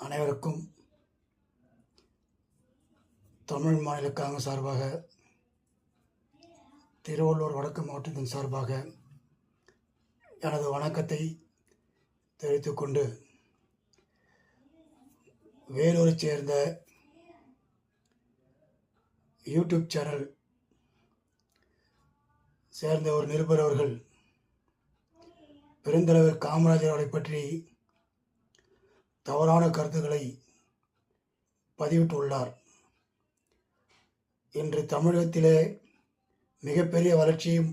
அனைவருக்கும் தமிழ் மாநில காங்கிரஸ் சார்பாக திருவள்ளூர் வடக்கு மாவட்டத்தின் சார்பாக எனது வணக்கத்தை தெரிவித்துக்கொண்டு கொண்டு வேலூரைச் சேர்ந்த யூடியூப் சேனல் சேர்ந்த ஒரு நிருபர் அவர்கள் பெருந்தலைவர் காமராஜர் அவரை பற்றி தவறான கருத்துக்களை பதிவிட்டுள்ளார். இன்று தமிழகத்திலே மிகப்பெரிய வளர்ச்சியும்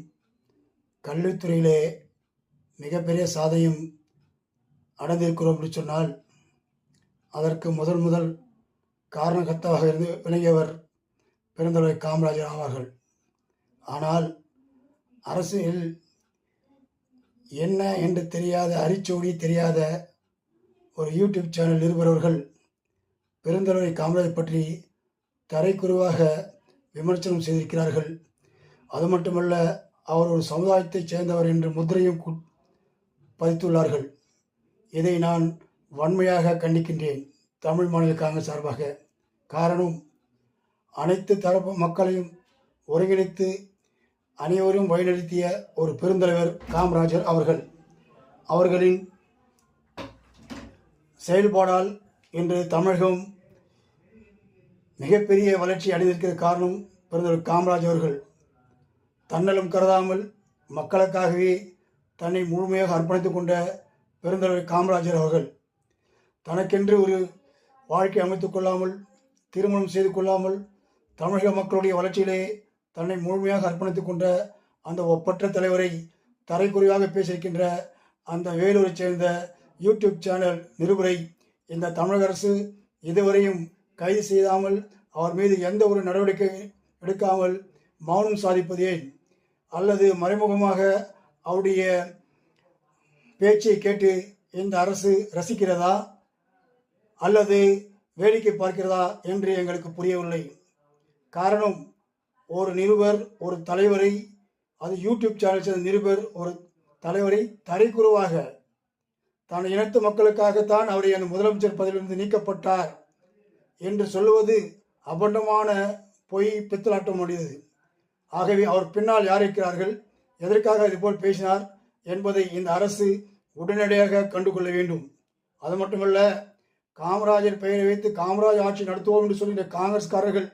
கல்வித்துறையிலே மிகப்பெரிய சாதையும் அடைந்திருக்கிறோம் என்று சொன்னால் அதற்கு முதல் முதல் காரணகர்த்தாவாக இருந்து விளங்கியவர் பெருந்தலைவர் காமராஜர் ஆவார்கள். ஆனால் அரசியல் என்ன என்று தெரியாத அரிச்சோடி தெரியாத ஒரு யூடியூப் சேனல் நிருபரவர்கள் பெருந்தலைவரை காமராஜர் பற்றி தரைக்குறைவாக விமர்சனம் செய்திருக்கிறார்கள். அது மட்டுமல்ல அவர் ஒரு சமுதாயத்தைச் சேர்ந்தவர் என்ற முத்திரையும் பதித்துள்ளார்கள். இதை நான் வன்மையாக கண்டிக்கின்றேன் தமிழ் மாநில காங்கிரஸ் சார்பாக. காரணம் அனைத்து தரப்பு மக்களையும் ஒருங்கிணைத்து அனைவரும் வழிநடத்திய ஒரு பெருந்தலைவர் காமராஜர் அவர்கள். அவர்களின் செயல்பாடால் இன்று தமிழகம் மிகப்பெரிய வளர்ச்சி அடைந்திருக்கிற காரணம் பிறந்தவர் காமராஜ் அவர்கள். தன்னலம் கருதாமல் மக்களுக்காகவே தன்னை முழுமையாக அர்ப்பணித்துக் கொண்ட பெருந்தலைவர் காமராஜர் அவர்கள். தனக்கென்று ஒரு வாழ்க்கை அமைத்துக் கொள்ளாமல் திருமணம் செய்து கொள்ளாமல் தமிழக மக்களுடைய வளர்ச்சியிலே தன்னை முழுமையாக அர்ப்பணித்துக் கொண்ட அந்த ஒப்பற்ற தலைவரை தரைக்குறைவாக பேசியிருக்கின்ற அந்த வேலூரைச் சேர்ந்த யூடியூப் சேனல் நிருபரை இந்த தமிழக அரசு இதுவரையும் கைது செய்யாமல் அவர் மீது எந்த ஒரு நடவடிக்கை எடுக்காமல் மௌனம் சாதிப்பது ஏன்? அல்லது மறைமுகமாக அவருடைய பேச்சை கேட்டு இந்த அரசு ரசிக்கிறதா? அல்லது வேடிக்கை பார்க்கிறதா என்று எங்களுக்கு புரியவில்லை. காரணம் ஒரு நிருபர் ஒரு தலைவரை அது யூடியூப் சேனல் சேர்ந்த நிருபர் ஒரு தலைவரை தரைக்குறவாக தான் இனத்து மக்களுக்காகத்தான் அவரை என் முதலமைச்சர் பதவியிலிருந்து நீக்கப்பட்டார் என்று சொல்லுவது அபண்டமான பொய் பித்தலாட்டம் முடியது ஆகவே அவர் பின்னால் யார் இருக்கிறார்கள் எதற்காக இதுபோல் பேசினார் என்பதை இந்த அரசு உடனடியாக கண்டுகொள்ள வேண்டும். அது மட்டுமல்ல காமராஜர் பெயரை வைத்து காமராஜ் ஆட்சி நடத்துவோம் என்று சொல்கின்ற காங்கிரஸ்காரர்கள்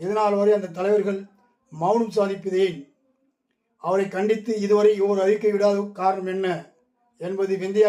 இதனால் வரை அந்த தலைவர்கள் மௌனம் சாதிப்பதேன் அவரை கண்டித்து இதுவரை ஒரு அறிக்கை விடாத காரணம் என்ன என்பது விந்தியா